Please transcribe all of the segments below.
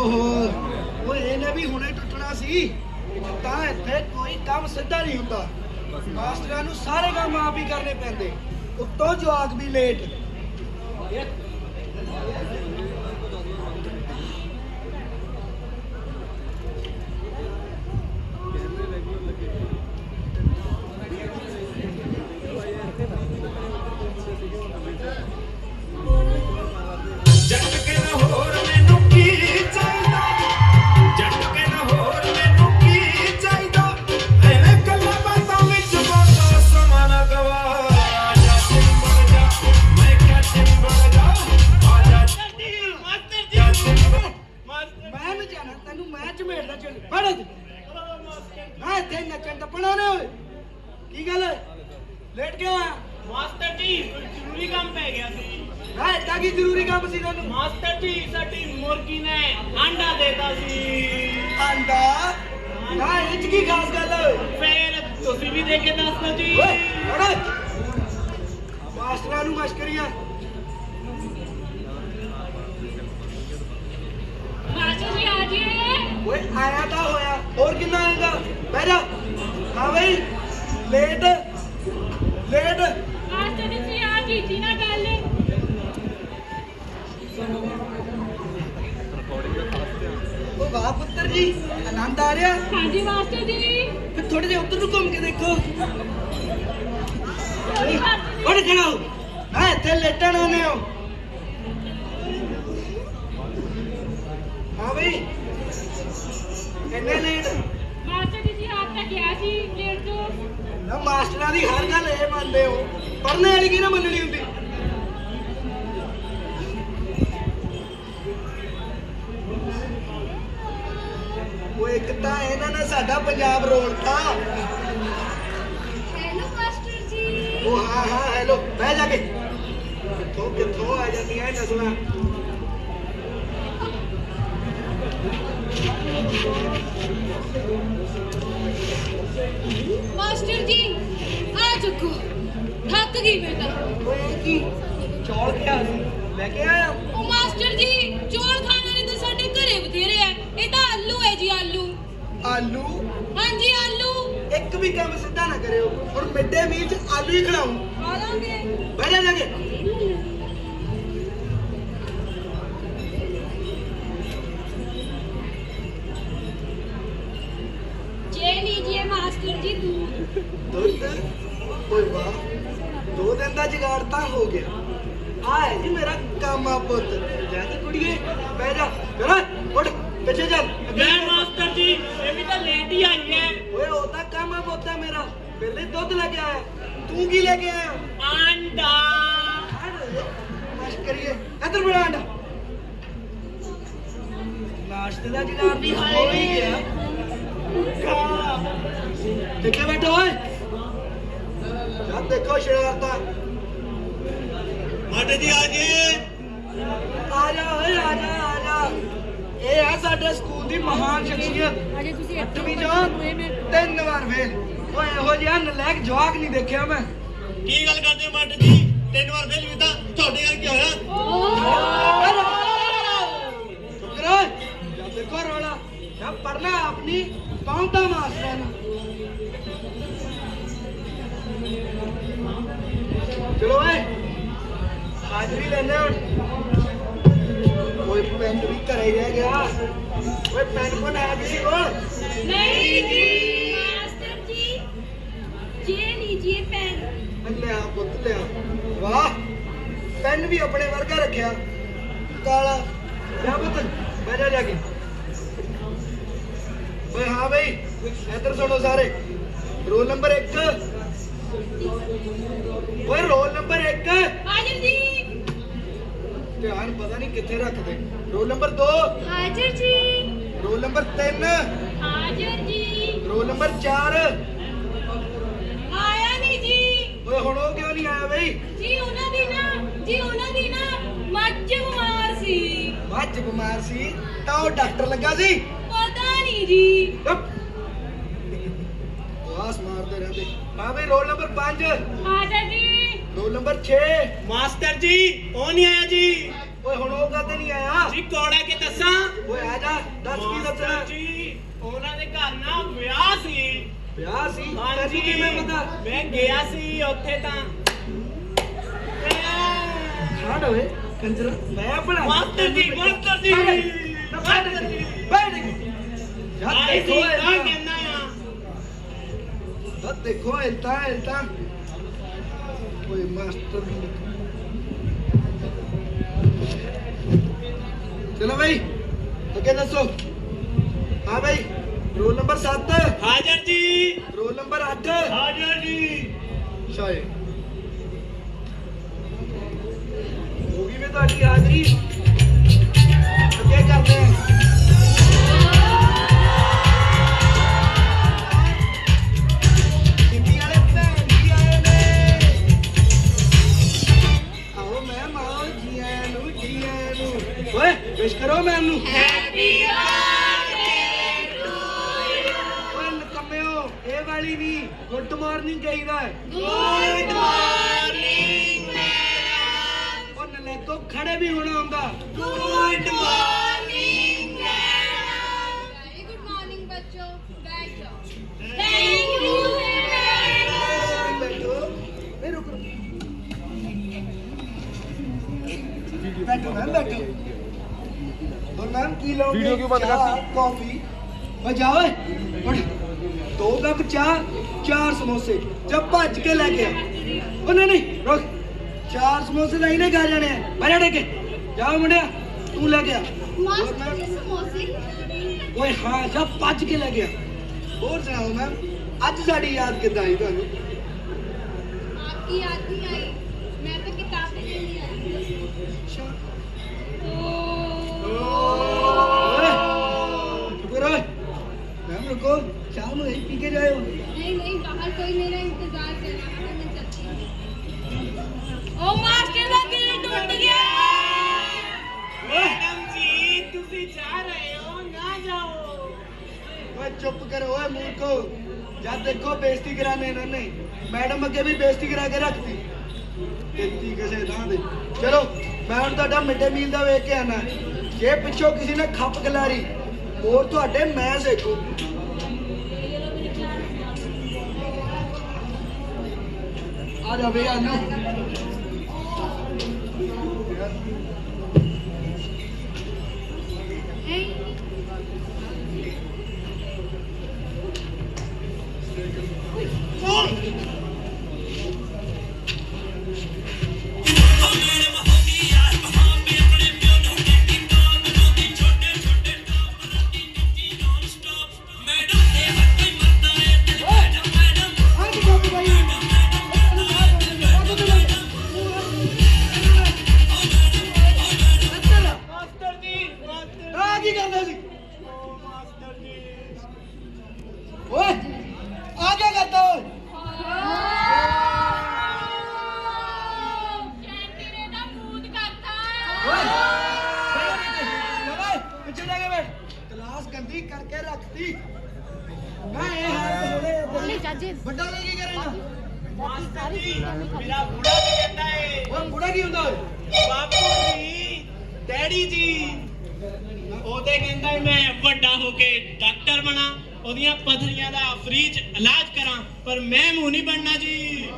ਓਹੋ। ਉਹ ਇਹਨੇ ਵੀ ਹੁਣੇ ਟੁੱਟਣਾ ਸੀ। ਤਾਂ ਇੱਥੇ ਕੋਈ ਕੰਮ ਸਿੱਧਾ ਨਹੀਂ ਹੁੰਦਾ। ਮਾਸਟਰਾਂ ਨੂੰ ਸਾਰੇ ਕੰਮ ਆਪ ਹੀ ਕਰਨੇ ਪੈਂਦੇ। ਉੱਤੋਂ ਜਵਾਬ ਵੀ ਲੇਟ ਨਾ ਇਹ 'ਚ ਕੀ ਖਾਸ ਗੱਲ? ਫੇਰ ਤੁਸੀਂ ਵੀ ਦੇ ਕੇ ਦੱਸ ਦਿਓ ਜੀ ਓਏ ਫੜ ਮਾਸਟਰਾਂ ਨੂੰ ਮਸ਼ਕਰੀਆਂ ਮਾਸਟਰ ਜੀ ਆ ਜਿਏ ਓਏ ਆਇਆ ਤਾਂ ਹੋਇਆ। ਹੋਰ ਕਿੰਨਾ ਆਏਗਾ? ਬਹਿ ਜਾ। ਹਾਂ ਬਈ ਲੇਟ। ਲੇਟ। ਜੀ। ਆਨੰਦ ਆ ਰਿਹਾ? ਹਾਂਜੀ ਮਾਸਟਰ ਜੀ। ਫਿਰ ਥੋੜੇ ਜਿਹਾ ਉੱਧਰ ਨੂੰ ਘੁੰਮ ਕੇ ਦੇਖੋ। ਉੱਠ ਖੜਾ। ਹਾਂ ਇੱਥੇ ਲੇਟਣ ਆਨੇ ਹੋ। ਹਾਂ ਬਈ। ਇੰਨੇ ਲੇਟ ਮਾਸਟਰ ਜੀ ਆਪ ਤਾਂ ਗਿਆ ਸੀ ਲੇਟ ਤੋਂ। ਨਾ ਮਾਸਟਰਾਂ ਦੀ ਹਰ ਗੱਲ ਇਹ ਮੰਨਦੇ ਹੋ। ਪੜ੍ਹਨੇ ਵਾਲੀ ਕੀ ਨਾ ਮੰਨਣੀ ਹੁੰਦੀ? ਇਹਨਾਂ ਨੇ ਸਾਡਾ ਪੰਜਾਬ ਰੋਲਤਾ ਹੈਲੋ ਮਾਸਟਰ ਜੀ ਉਹ ਹਾਂ ਹਾਂ ਹੈਲੋ ਬਹਿ ਜਾ ਕੇ। ਕਿੱਥੋਂ ਕਿੱਥੋਂ ਆ ਜਾਂਦੀਆਂ ਇਹ ਨਸਲਾਂ? ਮਾਸਟਰ ਜੀ ਆ ਚੱਕੋ। ਥੱਕ ਗਈ ਮੈਂ ਤਾਂ। ਓਏ ਕੀ? ਚੌਲ ਕਿਆ ਸੀ? ਲੈ ਕੇ ਆਇਆ। ਉਹ ਮਾਸਟਰ ਜੀ ਚੌਲ ਖਾਣ ਵਾਲੇ ਤਾਂ ਸਾਡੇ ਘਰੇ ਬਥੇਰੇ ਆ ਇਹ ਤਾਂ ਆਲੂ ਹੈ ਜੀ ਆਲੂ ਆਲੂ। ਹਾਂਜੀ ਆਲੂ। ਇੱਕ ਵੀ ਕੰਮ ਸਿੱਧਾ ਨਾ ਕਰਿਓ। ਹੁਣ ਮਿੱਡੇ ਮੀਲ ਚ ਆਲੂ ਹੀ ਖਿਲਾਉਂ ਖਾ ਜਾਗੇ ਜੇ ਲੀਜੀਏ ਮਾਸਟਰ ਜੀ ਦੂਧ ਦੁੱਧ? ਓਏ ਵਾਹ। ਦੋ ਦਿਨ ਦਾ ਜਗਾੜ ਤਾਂ ਹੋ ਗਿਆ। ਆ ਜੀ ਮੇਰਾ ਕਾਮਾ ਪੁੱਤ। ਜਾ ਤੇ ਕੁੜੀਏ ਬਹਿ ਜਾ। ਜਰਾ ਉੱਠ ਪਿੱਛੇ ਚੱਲ। ਅੱਗੇ ਚੱਲ। ਮਾਸਟਰ ਜੀ ਇਹ ਵੀ ਤਾਂ ਲੇਟ ਹੀ ਆਈ ਹੈ। ਓਏ ਉਹ ਤਾਂ ਕਾਮਾ ਪੁੱਤ ਹੈ ਮੇਰਾ। ਪਹਿਲੇ ਦੁੱਧ ਲੈ ਕੇ ਆਇਆ। ਤੂੰ ਕੀ ਲੈ ਕੇ ਆਇਆ? ਆਂਡਾ। ਮਸ਼ ਕਰੀਏ। ਇੱਧਰ ਬੜਾ ਆਂਡਾ। ਨਾਸ਼ਤੇ ਦਾ ਜਗਾੜ ਵੀ ਹੋ ਹੀ। ਗਿਆ ਕਾ ਦੇਖੇ ਬੈਠੋ ਓਏ? ਜਦ ਦੇਖੋ ਸ਼ਰਾਰਤਾਂ। ਮਾਟੇ ਜੀ ਆ ਜੀ ਆ ਜਾ ਓਏ ਆ ਜਾ ਆ ਜਾ। ਸਾਡੇ ਸਕੂਲ ਦੀ ਮਹਾਨ ਸ਼ਖਸੀਅਤ। ਅਜੇ ਤੁਸੀਂ ਅੱਠਵੀਂ ਜਮਾਤ ਤਿੰਨ ਵਾਰ ਫੇਲ ਓਏ ਇਹੋ ਜਿਹਾ ਨਲਾਇਕ ਜਵਾਕ ਨਹੀਂ ਦੇਖਿਆ ਮੈਂ। ਕੀ ਗੱਲ ਕਰਦੇ ਹੋ ਮਾਟੇ ਜੀ? ਤਿੰਨ ਵਾਰ ਫੇਲ ਵੀ ਤਾਂ ਤੁਹਾਡੇ ਨਾਲ ਕੀ ਹੋਇਆ? ਚੁੱਪ ਕਰੋ ਜਦ ਦੇਖੋ ਰੋਣਾ ਜਦ ਪੜਨਾ ਆਪਣੀ ਪਾਉਂਦਾ ਮਾਸਟਰਾਂ ਨੂੰ ਚਲੋ ਓਏ ਹਾਜ਼ਰੀ ਲੈਣੇ ਹੁਣ। ਓਏ ਪਿੰਡ ਵੀ ਘਰੇ ਰਹਿ ਗਿਆ। ਓਏ ਪਿੰਡ ਕੋਲ ਆਇਆ ਕਿਸੇ ਕੋਲ? ਨਹੀਂ ਜੀ ਮਾਸਟਰ ਜੀ ਜੇ ਨਹੀਂ ਜੀ ਇਹ ਪੈਨ ਲੈ ਆ ਪੁੱਤ ਲਿਆ। ਵਾਹ ਪੈਨ ਵੀ ਆਪਣੇ ਵਰਗਾ ਰੱਖਿਆ। ਕਾਲਾ। ਜਾ ਪੁੱਤ ਬਹਿ ਜਾ ਜਾ ਕੇ। ਓਏ ਹਾਂ ਬਈ ਇੱਧਰ ਸੁਣੋ ਸਾਰੇ। ਰੋਲ ਨੰਬਰ 1 ਓਏ ਰੋਲ ਨੰਬਰ 1 ਆਜਮ ਜੀ। ਧਿਆਨ ਪਤਾ ਨਹੀਂ ਕਿੱਥੇ ਰੱਖਦੇ। ਰੋਲ ਨੰਬਰ 2 ਹਾਜ਼ਰ ਜੀ। ਰੋਲ ਨੰਬਰ 3 ਹਾਜ਼ਰ ਜੀ। ਰੋਲ ਨੰਬਰ 4 ਆਇਆ ਨਹੀਂ ਜੀ। ਓਏ ਹੁਣ ਉਹ ਕਿਉਂ ਨਹੀਂ ਆਇਆ ਬਈ? ਜੀ ਉਹਨਾਂ ਦੀ ਨਾ ਜੀ ਉਹਨਾਂ ਦੀ ਨਾ ਮੱਝ ਬਿਮਾਰ ਸੀ। ਮੱਝ ਬਿਮਾਰ ਸੀ ਤਾਂ ਉਹ ਡਾਕਟਰ ਲੱਗਾ ਸੀ? ਪਤਾ ਨਹੀਂ ਜੀ। ਵਾਸ ਮਾਰਦੇ ਰਹਿੰਦੇ। ਬਈ ਰੋਲ ਨੰਬਰ 5 ਹਾਜ਼ਰ ਜੀ। ਰੋਲ ਨੰਬਰ 6 ਮਾਸਟਰ ਜੀ ਉਹ ਨਹੀਂ ਆਇਆ ਜੀ? ਓਏ ਹੁਣ ਉਹ ਕਾਤੇ ਨਹੀਂ ਆਇਆ? ਜੀ ਕੋੜਾ ਕੇ ਦੱਸਾਂ? ਓਏ ਆ ਜਾ ਦੱਸ ਕੀ ਦੱਸਣਾ ਮਾਸਟਰ ਜੀ ਉਹਨਾਂ ਦੇ ਘਰ ਨਾ ਵਿਆਹ ਸੀ। ਵਿਆਹ ਸੀ? ਹਾਂਜੀ ਕਿਵੇਂ ਪਤਾ? ਮੈਂ ਗਿਆ ਸੀ ਉੱਥੇ ਤਾਂ। ਛੱਡ ਓਏ ਕੰਜਰ ਮੈਂ ਬਣਾ ਮਾਸਟਰ ਜੀ, ਮਾਸਟਰ ਜੀ। ਨਾ ਬੈਠ ਬੈਠ ਆਈ ਦੇਖੋ ਇਹ ਤਾਂ ਕਹਿੰਦਾ ਆ। ਦੇਖੋ ਇਹ ਤਾਂ ਇਹ ਤਾਂ ਓਏ ਮਾਸਟਰ ਚਲੋ ਭਾਈ ਅੱਗੇ ਦੱਸੋ ਹਾਂ ਭਾਈ ਰੋਲ ਨੰਬਰ 7 ਹਾਜ਼ਰ ਜੀ ਰੋਲ ਨੰਬਰ 8 ਹਾਜ਼ਰ ਜੀ ਸ਼ਾਇਦ ਹੋ ਗਈ ਮੈਂ ਤੁਹਾਡੀ ਹਾਜ਼ਰੀ ਅੱਗੇ ਕਰਦੇ ਓਏ ਵਿਸ਼ ਕਰੋ ਮੈਮ ਨੂੰ। ਹੈਪੀ ਓਏ ਨਕਮਿਓ ਇਹ ਵਾਲੀ ਨਹੀਂ ਗੁੱਡ ਮਾਰਨਿੰਗ ਕਹੀਦਾ ਹੈ। ਗੁੱਡ ਮਾਰਨਿੰਗ ਉਹ ਨਲੇਕੋ ਖੜੇ ਵੀ ਹੋਣਾ ਹੁੰਦਾ। ਗੁੱਡ ਮਾਰਨਿੰਗ ਬੈਠੋ ਮੈਮ ਬੈਠੋ और मैम की लोगे वीडियो क्यों बंद चाय, करती? कॉफी बजाओ उठ दो कप चाय चार समोसे जब भज के लेके आ ओ नहीं नहीं रुक चार समोसे नहीं ने खा जाने हैं बजा टेके जाओ मुंडिया तू लेके आ और ਮਾਸਟਰ मैम ਜੀ ਸਮੋਸੇ ਓਏ ਹਾਂ ਜਬ ਭੱਜ ਕੇ ਲੈ ਗਿਆ ਹੋਰ ਸੁਣਾਓ ਮੈਮ ਅੱਜ ਸਾਡੀ ਯਾਦ ਕਿੱਦਾਂ ਆਈ ਤੁਹਾਨੂੰ आपकी याद नहीं आई मैं तो किताब में नहीं आई ਓਏ रुको रे मैम रुको चाय में यही पी के जाए हो नहीं नहीं बाहर कोई मेरा इंतजार कर रहा है मैं चलती हूँ ओ मास्टर का दिल टूट गया ਮੈਡਮ ਜੀ ਤੁਸੀਂ ਜਾ ਰਹੇ ਹੋ ਨਾ ਜਾਓ ਓਏ ਚੁੱਪ ਕਰੋ ਓਏ ਮੂਰਖੋ ਜਦ ਦੇਖੋ ਬੇਇੱਜ਼ਤੀ ਕਰਾਣੇ ਇਹਨਾਂ ਨੇ ਮੈਡਮ ਅੱਗੇ ਵੀ ਬੇਇੱਜ਼ਤੀ ਕਰਾ ਕੇ ਰੱਖਤੀ ਤੇਤੀ ਕਿਸੇ ਥਾਂ ਦੇ ਚਲੋ ਮੈਂ ਹੁਣ ਤੁਹਾਡਾ ਮਿੱਡੇ ਮੀਲ ਦਾ ਵੇਖ ਕੇ ਆਣਾ ਜੇ ਪਿੱਛੋਂ ਕਿਸੇ ਨੇ ਖੱਪ ਖਲਾਰੀ ਹੋਰ ਤੁਹਾਡੇ ਮੈਂ ਸੇਕੂ। ਆ ਜਾ ਬਈ ਆਨੂ ਆ ਗੰਦੀ ਕਰਕੇ ਰੱਖਤੀ ਮੈਂ ਇਹ ਹਾਲ ਹੋਣੇ ਬੋਲੇ ਜੱਜਿਸ ਵੱਡਾ ਹੋ ਕੇ ਕੀ ਕਰੇਗਾ ਮਾਸਟਰ ਜੀ। ਮੇਰਾ ਬੁੜਾ ਵੀ ਕਹਿੰਦਾ ਏ? ਓਏ ਬੁੜਾ ਕੀ ਹੁੰਦਾ ਓਏ? ਬਾਪੂ ਜੀ ਡੈਡੀ ਜੀ। ਉਹਦੇ ਕਹਿੰਦਾ ਏ ਮੈਂ ਵੱਡਾ ਹੋ ਕੇ ਡਾਕਟਰ ਬਣਾ ਉਹਦੀਆਂ ਪਥਰੀਆਂ ਦਾ ਫ੍ਰੀ ਚ ਇਲਾਜ ਕਰਾਂ ਪਰ ਮੈਂ ਮੂੰਹ ਨਹੀਂ ਬਣਨਾ ਜੀ।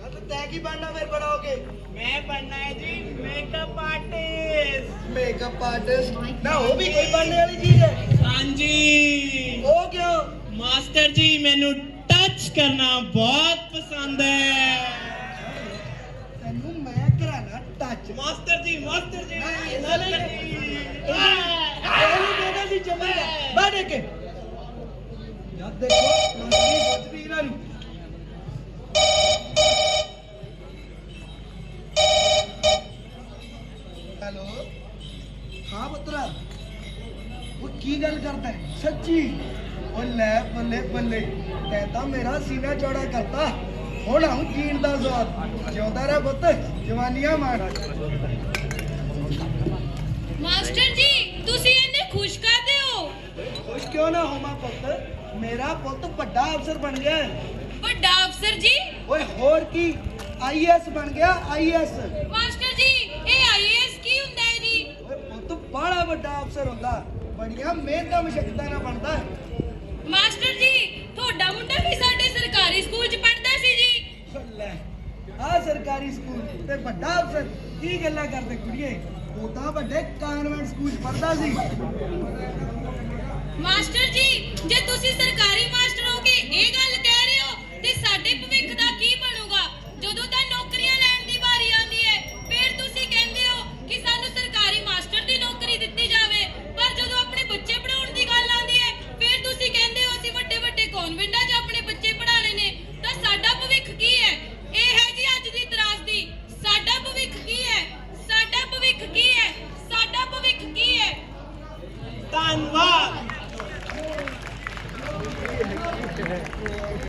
ਨਾ ਤਾਂ ਤੈਂ ਕੀ ਬਣਨਾ ਫਿਰ ਬੜਾ ਹੋ ਕੇ? ਮੈਂ ਬਣਨਾ ਹੈ ਜੀ ਮੇਕਅਪ ਆਰਟਿਸਟ ਮੇਕਅਪ ਆਰਟਿਸਟ ਨਾ ਉਹ ਵੀ ਕੋਈ ਬਣਨੇ ਵਾਲੀ ਚੀਜ਼ ਹੈ। ਹਾਂਜੀ। ਉਹ ਕਿਉਂ? ਮਾਸਟਰ ਜੀ ਮੈਨੂੰ ਟੱਚ ਕਰਨਾ ਬਹੁਤ ਪਸੰਦ ਹੈ। ਤੈਨੂੰ ਮੈਂ ਕਰਾਣਾ ਟੱਚ ਮਾਸਟਰ ਜੀ ਮਾਸਟਰ ਜੀ। ਨਹੀਂ, ਇਹਨਾਂ ਨੇ- ਮਾਸਟਰ ਜੀ। ਇਹ ਵੀ ਕਹਿੰਦਾ ਸੀ ਚੱਲੇਗਾ ਬੈਠ ਕੇ। ਜਦ ਦੇਖੋ ਨੌਕਰੀ ਸੋਚਦੀ ਇਹਨਾਂ ਨੂੰ। ਹੈਲੋ ਹਾਂ ਪੁੱਤਰਾ। ਉਹ ਕੀ ਗੱਲ ਕਰਦਾ ਹੈ? ਸੱਚੀ? ਉਹ ਲੈ ਬੱਲੇ ਬੱਲੇ। ਤੈਂ ਤਾਂ ਮੇਰਾ ਸੀਨਾ ਚੌੜਾ ਕਰਤਾ। ਹੁਣ ਆਉਂ ਜੀਣ ਦਾ ਸਵਾਦ। ਜਿਉਂਦਾ ਰਹਿ ਪੁੱਤ। ਜਵਾਨੀਆਂ ਮਾਰ। ਮਾਸਟਰ ਜੀ ਤੁਸੀਂ ਇੰਨੇ ਖੁਸ਼ ਕਰਦੇ ਹੋ? ਖੁਸ਼ ਕਿਉਂ ਨਾ ਹੋਵਾਂ ਪੁੱਤ? ਮੇਰਾ ਪੁੱਤ ਵੱਡਾ ਅਫਸਰ ਬਣ ਗਿਆ ਹੈ। ਵੱਡਾ ਅਫਸਰ ਜੀ? ਓਏ ਹੋਰ ਕੀ? ਆਈਐਸ ਬਣ ਗਿਆ ਆਈਐਸ ਮਾਸਟਰ ਬੜਾ ਵੱਡਾ ਅਫਸਰ ਹੁੰਦਾ। ਬੜੀਆਂ ਮਿਹਨਤਾਂ ਮੁਸ਼ਕਲਾਂ ਨਾਲ ਬਣਦਾ ਮਾਸਟਰ ਜੀ ਤੁਹਾਡਾ ਮੁੰਡਾ ਵੀ ਸਾਡੇ ਸਰਕਾਰੀ ਸਕੂਲ 'ਚ ਪੜ੍ਹਦਾ ਸੀ ਜੀ। ਲੈ ਆ ਸਰਕਾਰੀ ਸਕੂਲ ਤੇ ਵੱਡਾ ਅਫਸਰ ਕੀ ਗੱਲਾਂ ਕਰਦੇ ਕੁੜੀਏ? ਉਹ ਤਾਂ ਵੱਡੇ ਕਾਨਵੈਂਟ ਸਕੂਲ 'ਚ ਪੜ੍ਹਦਾ ਸੀ। ਮਾਸਟਰ ਜੀ ਜੇ ਤੁਸੀਂ ਸਰਕਾਰੀ ਮਾਸਟਰ ਹੋ ਕੇ ਇਹ ਗੱਲ